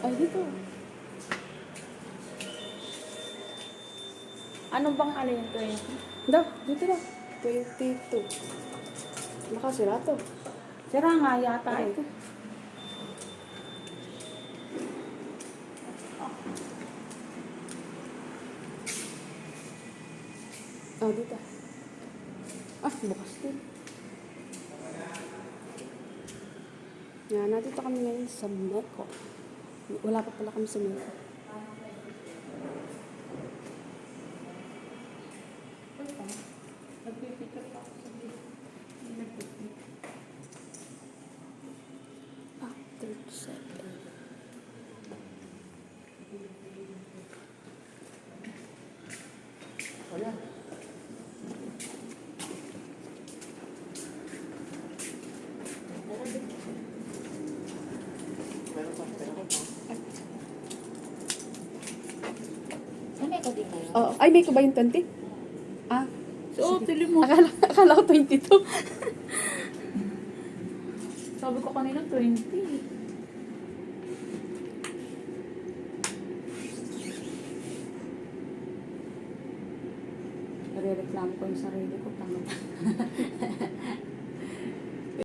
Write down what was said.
Ay, dito. Anong bang ano yung 20? Daw, dito daw. 22. Baka sira to. Sira nga yata Ay. ito. Ah, dito. Ah, bukas din. Yan, nandito kami ngayon sa Meco. Wala pa pala kami sa Meco. Nagpipicture pa ako sa Ah, 37. Wala. Ay, may ko din ngayon. Oh, ay, Meco ba yung 20? Ah, So, tili mo. akala, akala ko 22. Sabi ko kanina 20. Nare-reklamo ko yung sarili ko. Tama?